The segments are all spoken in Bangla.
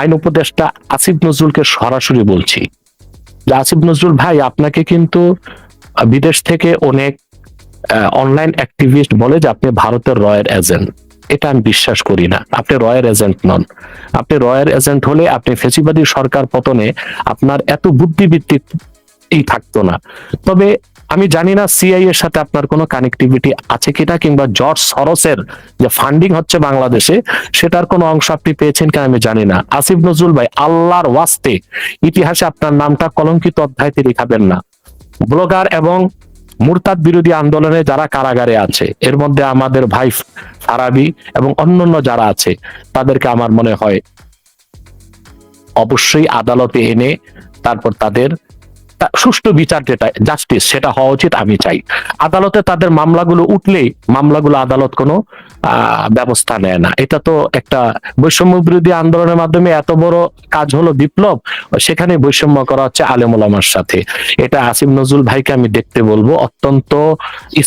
আইন উপদেষ্টা আসিফ নজরুলকে সরাসরি বলছি যে, আসিফ নজরুল ভাই, আপনাকে কিন্তু বিদেশ থেকে অনেক অনলাইন অ্যাক্টিভিস্ট বলে যে, আপনি ভারতের রয়ের এজেন্ট এটা আমি বিশ্বাস করি না। আপনি রয়ের এজেন্ট নন। আপনি রয়ের এজেন্ট হলে আপনি ফেসিবাদী সরকার পতনে আপনার এত বুদ্ধিবৃত্তি এই থাকতো না। তবে আমি জানি না সিআই এর সাথে আপনার কোনো কানেক্টিভিটি আছে কিনা কিংবা জর্জ সরসের যে ফান্ডিং হচ্ছে বাংলাদেশে, সেটার কোনো অংশ আপনি পেয়েছেন কিনা আমি জানি না। আসিফ নজরুল ভাই, আল্লাহর ওয়াস্তে, ইতিহাসে আপনার নামটা কলঙ্কিত অধ্যায়তে লেখাবেন না। ব্লগার এবং মুরতাদ বিরোধী আন্দোলনে যারা কারাগারে আছে, এর মধ্যে আমাদের ভাই ফারাবি এবং অন্যান্য যারা আছে, তাদেরকে আমার মনে হয় অবশ্যই আদালতে এনে তারপর তাদের সুষ্ঠু বিচার যেটা জাস্টিস সেটা হওয়া উচিত আমি চাই। আদালতে তাদের মামলাগুলো উঠলেই মামলাগুলো আদালত কোনো ব্যবস্থা নেয় না। এটা তো একটা বৈষম্য বিরোধী আন্দোলনের মাধ্যমে এত বড় কাজ হলো বিপ্লব, সেখানে বৈষম্য করা হচ্ছে আলেমুলামার সাথে। এটা আসিম নজরুল ভাইকে আমি দেখতে বলব, অত্যন্ত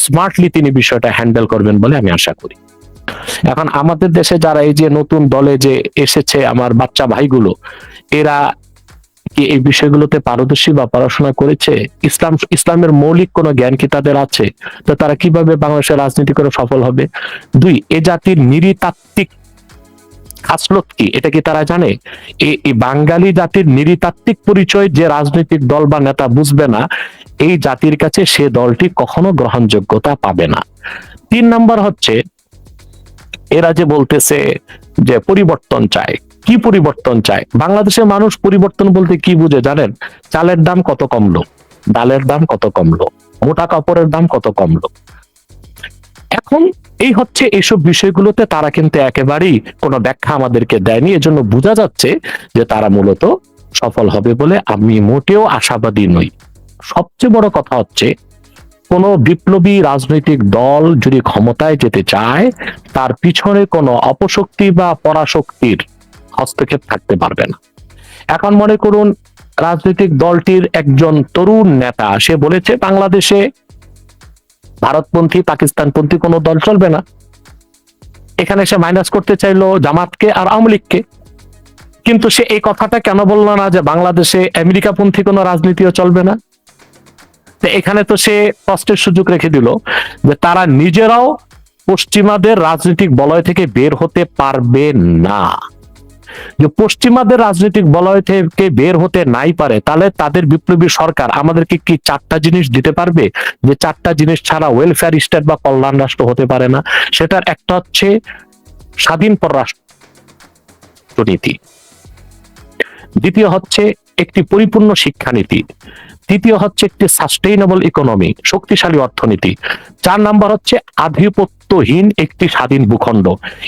স্মার্টলি তিনি বিষয়টা হ্যান্ডেল করবেন বলে আমি আশা করি। এখন আমাদের দেশে যারা এই যে নতুন দলে যে এসেছে আমার বাচ্চা ভাইগুলো, এরা কি এই বিষয়গুলোতে পারদর্শী বা পড়াশোনা করেছে? ইসলাম, ইসলামের মৌলিক কোনো জ্ঞান কি তাদের আছে? তো তারা কীভাবে বাংলাদেশের রাজনীতি করে সফল হবে? দুই, এ জাতির নিরিতাত্ত্বিক খাসলত কি? এটা কি তারা জানে? এই বাঙালি জাতির নিরিতাত্ত্বিক পরিচয় যে রাজনৈতিক দল বা নেতা বুঝবে না, এই জাতির কাছে সে দলটি কখনো গ্রহণযোগ্যতা পাবে না। তিন নাম্বার হচ্ছে, এরা যে বলতেছে যে পরিবর্তন চায়। কি পরিবর্তন চায়? বাংলাদেশের মানুষ পরিবর্তন বলতে কি বুঝে জানেন? চালের দাম কত কমলো? ডালের দাম কত কমলো? মোটা কাপড়ের দাম কত কমলো? এখন এই হচ্ছে এইসব বিষয়গুলোতে তারা কিন্তু একেবারেই কোনো ব্যাখ্যা আমাদেরকে দেয়নি। এজন্য বোঝা যাচ্ছে যে তারা মূলত সফল হবে বলে আমি মোটেও আশাবাদী নই। সবচেয়ে বড় কথা হচ্ছে, কোন বিপ্লবী রাজনৈতিক দল যদি ক্ষমতায় যেতে চায়, তার পিছনে কোনো অপশক্তি বা পরাশক্তির হস্তক্ষেপ থাকতে পারবে না। এখন মনে করুন, রাজনৈতিক দলটির একজন তরুণ নেতা, সে বলেছে, বাংলাদেশে ভারতপন্থী, পাকিস্তানপন্থী কোনো দল চলবে না। এখানে সে মাইনাস করতে চাইলো জামাতকে আর আওয়ামী লীগকে। কিন্তু সে এই কথাটা কেন বলল না যে বাংলাদেশে আমেরিকাপন্থী কোনো রাজনীতিও চলবে না? এখানে তো সে কষ্টের সুযোগ রেখে দিল যে তারা নিজেরাও পশ্চিমাদের রাজনৈতিক বলয় থেকে বের হতে পারবে না। যে পশ্চিমাদের রাজনৈতিক বলয় থেকে বের হতে নাই পারে, তাহলে তাদের বিপ্লবী সরকার আমাদেরকে কি চারটা জিনিস দিতে পারবে? যে চারটা জিনিস ছাড়া ওয়েলফেয়ার স্টেট বা কল্যাণ রাষ্ট্র হতে পারে না। সেটার একটা হচ্ছে স্বাধীন পররাষ্ট্র পররাষ্ট্রনীতি দ্বিতীয় হচ্ছে একটি পরিপূর্ণ শিক্ষানীতি। তৃতীয় হচ্ছে একটি সাস্টেইনেবল ইকোনমি শক্তিশালী অর্থনীতি। চার নাম্বার হচ্ছে আধিপত্যহীন একটি স্বাধীন ভূখণ্ড।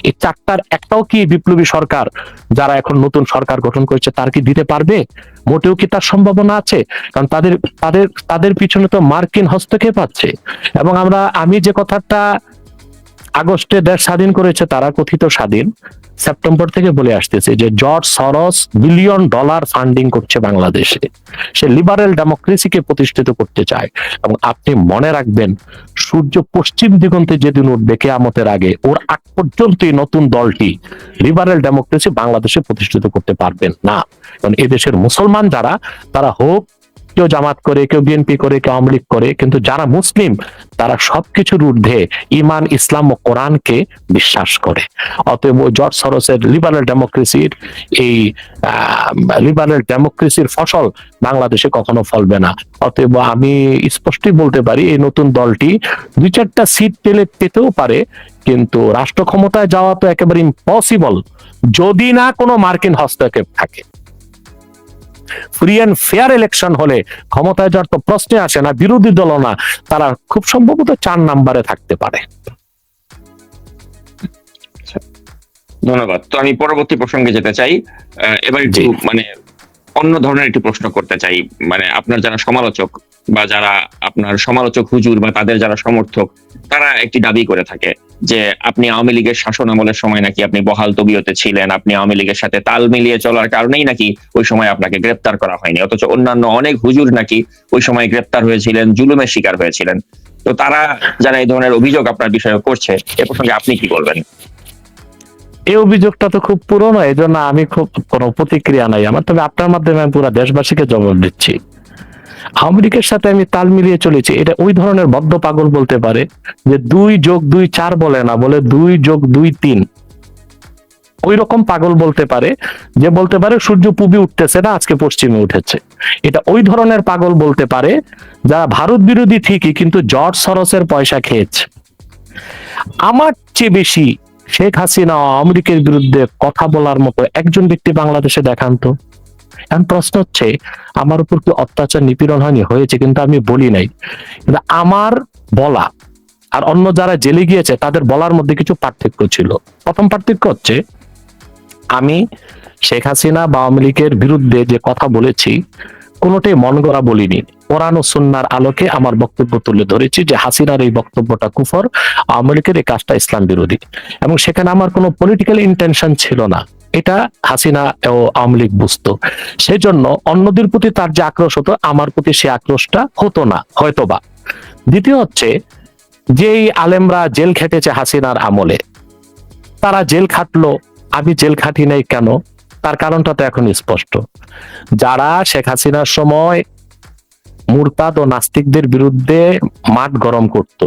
এই চারটার একটাও কি বিপ্লবী সরকার, যারা এখন নতুন সরকার গঠন করেছে, তার কি দিতে পারবে? মোটেও কি তার সম্ভাবনা আছে? কারণ তাদের তাদের তাদের পিছনে তো মার্কিন হস্তক্ষেপ আছে। এবং আমরা, আমি যে কথাটা আগস্টে দেশ স্বাধীন করেছে, তারা কথিত স্বাধীন। সেপ্টেম্বর থেকে বলে আসতেছে যে জর্জ সরস বিলিয়ন ডলার ফান্ডিং করছে বাংলাদেশে। সে লিবারেল ডেমোক্রেসিকে প্রতিষ্ঠিত করতে চায়। এবং আপনি মনে রাখবেন, সূর্য পশ্চিম দিগন্তে যেদিন উঠবে কেয়ামতের আগে, ওর আগ পর্যন্ত নতুন দলটি লিবারেল ডেমোক্রেসি বাংলাদেশে প্রতিষ্ঠিত করতে পারবেন না। কারণ এদেশের মুসলমান যারা, তারা হোক কেউ জামাত করে, কেউ বিএনপি করে, কেউ আওয়ামী লীগ করে, কিন্তু যারা মুসলিম, তারা সবকিছুর ঊর্ধ্বে ইমান ইসলাম ও কোরআনকে বিশ্বাস করে। অতএব জর্জ সরসের লিবারেল ডেমোক্রেসির এই লিবারেল ডেমোক্রেসির ফসল বাংলাদেশে কখনো ফলবে না। অতএব আমি স্পষ্টই বলতে পারি, এই নতুন দলটি দুই চারটা সিট পেলে পেতেও পারে, কিন্তু রাষ্ট্র ক্ষমতায় যাওয়া তো একেবারে ইম্পসিবল যদি না কোনো মার্কিন হস্তক্ষেপ থাকে। ফ্রি অ্যান্ড ফেয়ার ইলেকশন হলে ক্ষমতায় যাওয়ার তো প্রশ্নে আসে না বিরোধী দল না তারা খুব সম্ভবত চার নাম্বারে থাকতে পারে। ধন্যবাদ। তো আমি পরবর্তী প্রসঙ্গে যেতে চাই। এবার একটু মানে অন্য ধরনের একটি প্রশ্ন করতে চাই। মানে আপনার যারা সমালোচক বা যারা আপনার সমালোচক হুজুর বা তাদের যারা সমর্থক তারা একটি দাবি করে থাকে। যে আপনি আওয়ামী লীগের শাসন আমলের সময় নাকি আপনি বহাল তবিয়তে ছিলেন, আপনি আওয়ামী লীগের সাথে তাল মিলিয়ে চলার কারণেই নাকি ওই সময় আপনাকে গ্রেপ্তার করা হয়নি। অথচ অন্যান্য অনেক হুজুর নাকি ওই সময় গ্রেপ্তার হয়েছিলেন, জুলুমের শিকার হয়েছিলেন। তো তারা যারা এই ধরনের অভিযোগ আপনার বিষয়ে করছে, এ প্রসঙ্গে আপনি কি বলবেন? এই অভিযোগটা তো খুব পুরনো এই জন্য আমি খুব কোনো প্রতিক্রিয়া নাই। আমার তবে আপনার মাধ্যমে আমি পুরো দেশবাসীকে জবাব দিচ্ছি। লীগের সাথে আমি তাল মিলিয়ে চলেছি। এটা ওই ধরনের বদ্ধ পাগল বলতে পারে যে দুই যোগ দুই চার বলে না, বলে দুই যোগ দুই তিন। ওই রকম পাগল বলতে পারে যে বলতে পারে সূর্য পূবে উঠতেছে না, আজকে পশ্চিমে উঠেছে। এটা ওই ধরনের পাগল বলতে পারে যারা ভারত বিরোধী ঠিকই, কিন্তু জর্জ সরসের পয়সা খেয়েছে। আমার চেয়ে বেশি শেখ হাসিনা লীগের বিরুদ্ধে কথা বলার মতো একজন ব্যক্তি বাংলাদেশে দেখান তো। এখন প্রশ্ন হচ্ছে, আমার উপর কি অত্যাচার নিপীড়ন হয়নি? হয়েছে, কিন্তু আমি বলি নাই। কিন্তু আমার বলা আর অন্য যারা জেলে গিয়েছে, তাদের বলার মধ্যে কিছু পার্থক্য ছিল। প্রথম পার্থক্য হচ্ছে, আমি শেখ হাসিনা বা আওয়ামী লীগের বিরুদ্ধে যে কথা বলেছি, কোনোটাই মন গড়া বলিনি। কোরআন ও সুন্নার আলোকে আমার বক্তব্য তুলে ধরেছি যে হাসিনার এই বক্তব্যটা কুফর, আওয়ামী লীগের এই কাজটা ইসলাম বিরোধী। এবং সেখানে আমার কোনো পলিটিক্যাল ইন্টেনশন ছিল না। এটা হাসিনা ও আওয়ামী লীগ বুঝতো। সেই জন্য অন্যদের প্রতি তার যে আক্রোশ হতো, আমার প্রতি সে আক্রোশটা হতো না, হয়তোবা। দ্বিতীয় হচ্ছে, যেই আলেমরা জেল খেটেছে হাসিনার আমলে, তারা জেল খাটলো। আমি জেল খাটি নাই কেন? তার কারণটা তো এখন স্পষ্ট। যারা শেখ হাসিনার সময় মুরতাদ ও নাস্তিকদের বিরুদ্ধে মাঠ গরম করত,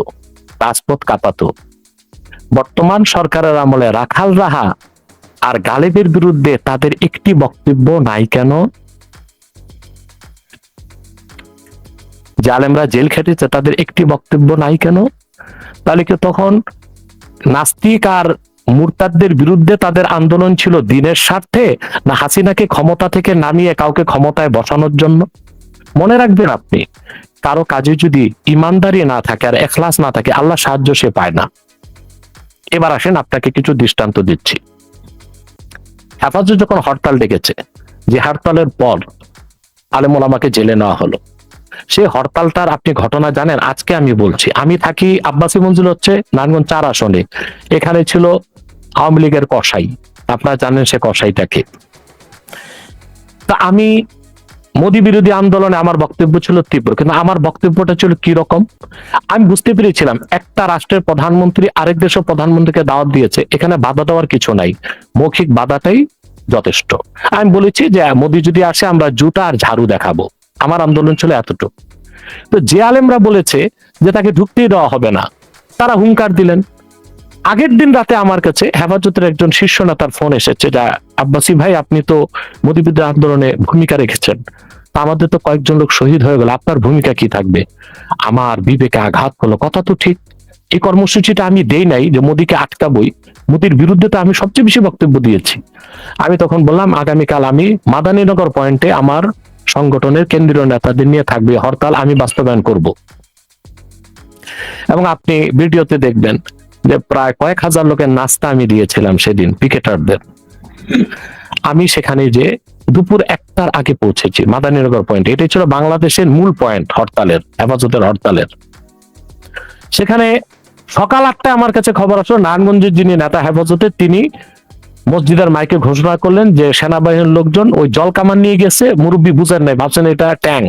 রাজপথ কাঁপাতো। বর্তমান সরকারের আমলে রাখাল রাহা আর গালেবের বিরুদ্ধে তাদের একটি বক্তব্য নাই কেন? জালেমরা জেল খেটেছে, তাদের একটি বক্তব্য নাই কেন? তাহলে কি তখন নাস্তিক আর মুরতাদদের বিরুদ্ধে তাদের আন্দোলন ছিল দিনের স্বার্থে, না হাসিনাকে ক্ষমতা থেকে নামিয়ে কাউকে ক্ষমতায় বসানোর জন্য? মনে রাখবেন আপনি, কারও কাজে যদি ইমানদারি না থাকে আর এখলাস না থাকে, আল্লাহ সাহায্য সে পায় না। এবার আসেন আপনাকে কিছু দৃষ্টান্ত দিচ্ছি। হেফাজত যখন হরতাল ডেকেছে, যে হরতালের পর আলেমুল আমাকে জেলে নেওয়া হলো, সে হরতালটার আপনি ঘটনা জানেন? আজকে আমি বলছি। আমি থাকি আব্বাসী মঞ্জুর হচ্ছে নারায়ণগঞ্জ চার আসনে। এখানে ছিল আওয়ামী লীগের কসাই। আপনারা জানেন সে কসাইটাকে তা আমি মোদী বিরোধী আন্দোলনে আমার বক্তব্য ছিল তীব্র, কিন্তু আমার বক্তব্যটা ছিল কি রকম আমি বুঝতে পেরেছিলাম, একটা রাষ্ট্রের প্রধানমন্ত্রী আরেক দেশের প্রধানমন্ত্রীকে দাওয়াত দিয়েছে, এখানে বাধা দেওয়ার কিছু নাই। মৌখিক বাধাটাই যথেষ্ট। আমি বলেছি যে মোদী যদি আসে, আমরা জুতা আর ঝাড়ু দেখাবো। আমার আন্দোলন ছিল এতটুকু। তো যে আলেমরা বলেছে যে তাকে ঢুকতেই দেওয়া হবে না, তারা হুঙ্কার দিলেন। আগের দিন রাতে আমার কাছে হেফাজতের একজন শীর্ষ নেতার ফোন এসেছে, যা, আব্বাসি ভাই, আপনি তো মোদীবিদ্যা আন্দোলনে ভূমিকা রেখেছেন। আমাদের তো কয়েকজন লোক শহীদ হয়ে গেল, আপনার ভূমিকা কি থাকবে? আমার বিবেকে আঘাত হলো কথা তো ঠিক। এই কর্মসূচিটা আমি দেই নাই যে মোদীকে আটকাবই। মোদীর বিরুদ্ধে তো আমি সবচেয়ে বেশি বক্তব্য দিয়েছি। আমি তখন বললাম, আগামীকাল আমি মাদানীনগর পয়েন্টে আমার সংগঠনের কেন্দ্রীয় নেতাদের নিয়ে থাকবে হরতাল আমি বাস্তবায়ন করব। এবং আপনি ভিডিওতে দেখবেন যে প্রায় কয়েক হাজার লোকের নাস্তা আমি দিয়েছিলাম সেদিন, পিকেটারদের। আমি সেখানে যে দুপুর একটার আগে পৌঁছেছি। মাদানীনগর পয়েন্ট এটাই ছিল বাংলাদেশের মূল পয়েন্ট হরতালের, হেফাজতের হরতালের। সেখানে সকাল আটটায় আমার কাছে খবর আসলো, নারায়ণগঞ্জের যিনি নেতা হেফাজতের তিনি মসজিদের মাইকে ঘোষণা করলেন যে সেনাবাহিনীর লোকজন ওই জল কামান নিয়ে গেছে, মুরব্বী বুঝেন নাই, ভাবছেন এটা ট্যাঙ্ক।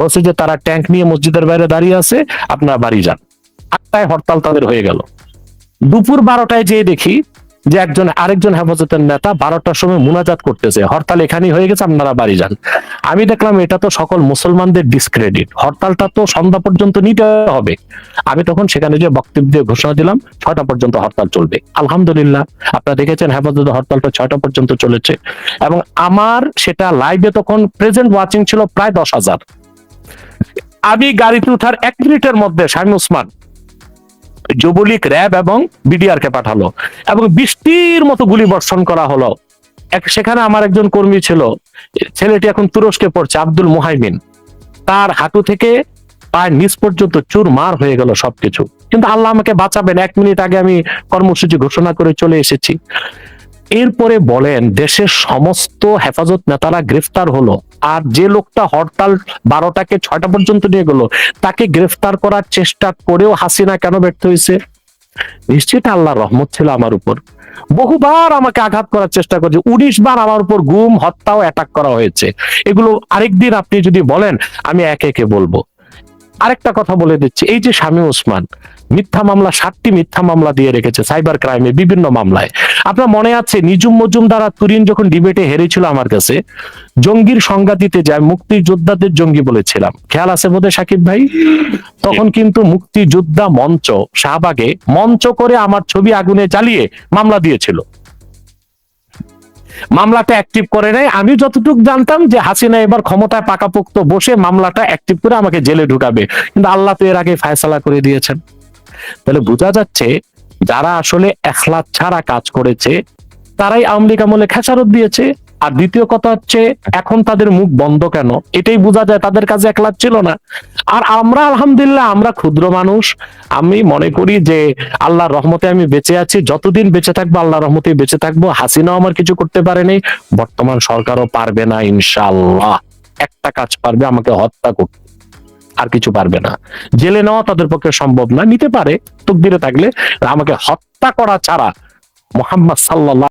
বলছে যে তারা ট্যাঙ্ক নিয়ে মসজিদের বাইরে দাঁড়িয়ে আছে, আপনারা বাড়ি যান। আটটায় হরতাল তাদের হয়ে গেল। দুপুর বারোটায় যেয়ে দেখি যে একজন আরেকজন হেফাজতের নেতা বারোটার সময় মুনাজাত করতেছে। হরতাল এখানেই হয়ে গেছে, আপনারা বাড়ি যান। আমি দেখলাম এটা তো সকল মুসলমানদের ডিসক্রেডিট হরতালটা তো সন্ধ্যা পর্যন্ত নিতে হবে। আমি তখন সেখানে যে বক্তব্য দিয়ে ঘোষণা দিলাম, ছয়টা পর্যন্ত হরতাল চলবে। আলহামদুলিল্লাহ, আপনারা দেখেছেন হেফাজত হরতালটা ছয়টা পর্যন্ত চলেছে। এবং আমার সেটা লাইভে তখন প্রেজেন্ট ওয়াচিং ছিল প্রায় দশ হাজার। আমি গাড়িতে উঠার এক মিনিটের মধ্যে, শাহিন উসমান যুবলীগ র্যাব এবং বিডিআর কে পাঠালো এবং বৃষ্টির মতো গুলি বর্ষণ করা হলো। সেখানে আমার একজন কর্মী ছিল, ছেলেটি এখন তুরস্কে পড়ছে, আব্দুল মুহাইমিন। তার হাঁটু থেকে পায়ের নিচ পর্যন্ত চুর মার হয়ে গেল সবকিছু। কিন্তু আল্লাহ আমাকে বাঁচাবেন, এক মিনিট আগে আমি কর্মসূচি ঘোষণা করে চলে এসেছি। এরপরে বলেন, দেশের সমস্ত হেফাজত নেতারা গ্রেফতার হলো আর যে লোকটা হরতাল বারোটাকে ছয়টা পর্যন্ত নিয়ে গেল, তাকে গ্রেফতার করার চেষ্টা করেও হাসিনা কেন ব্যর্থ হয়েছে? নিশ্চিত আল্লাহ রহমত ছিল আমার উপর। বহুবার আমাকে আঘাত করার চেষ্টা করছে। উনিশ বার আমার উপর গুম হত্যা ও অ্যাটাক করা হয়েছে। এগুলো আরেকদিন আপনি যদি বলেন, আমি একে একে বলব। আরেকটা কথা বলে দিচ্ছি। এই যে স্বামী ওসমান, মিথ্যা মামলা, সাতটি মিথ্যা মামলা দিয়ে রেখেছে, সাইবার ক্রাইমে বিভিন্ন মামলায়। আপনার মনে আছে নিজুম মজুমদার আর তুরিন যখন ডিবেটে হেরেছিল আমার কাছে, জঙ্গির সংজ্ঞা দিতে যায় মুক্তিযোদ্ধাদের জঙ্গি বলেছিলাম। খেয়াল আছে বোধহয় সাকিব ভাই? তখন কিন্তু মুক্তিযোদ্ধা মঞ্চ, শাহবাগে মঞ্চ করে আমার ছবি আগুনে জ্বালিয়ে মামলা দিয়েছিল। মামলাটা অ্যাক্টিভ করে নেয় আমি যতটুকু জানতাম যে হাসিনা এবার ক্ষমতায় পাকাপোক্ত বসে মামলাটা অ্যাক্টিভ করে আমাকে জেলে ঢুকাবে। কিন্তু আল্লাহ তো এর আগে ফায়সালা করে দিয়েছেন। তাহলে বোঝা যাচ্ছে যারা আসলে এখলাত ছাড়া কাজ করেছে, তারাই আওয়ামী লীগ আমলে খেসারত দিয়েছে। আর দ্বিতীয় কথা হচ্ছে, এখন তাদের মুখ বন্ধ কেন? এটাই বোঝা যায়, তাদের কাছে একলাত ছিল না। আর আমরা, আলহামদুলিল্লাহ, আমরা ক্ষুদ্র মানুষ। আমি মনে করি যে, আল্লাহর রহমতে আমি বেঁচে আছি। যতদিন বেঁচে থাকব, আল্লাহর রহমতে বেঁচে থাকব। হাসিনাও আমার কিছু করতে পারেনি বর্তমান সরকারও পারবে না ইনশাল্লাহ একটা কাজ পারবে, আমাকে হত্যা করতে। আর কিছু পারবে না। জেলে নেওয়া তাদের পক্ষে সম্ভব না। নিতে পারে, তকদিরে থাকলে, আমাকে হত্যা করা ছাড়া মোহাম্মদ সাল্লাহ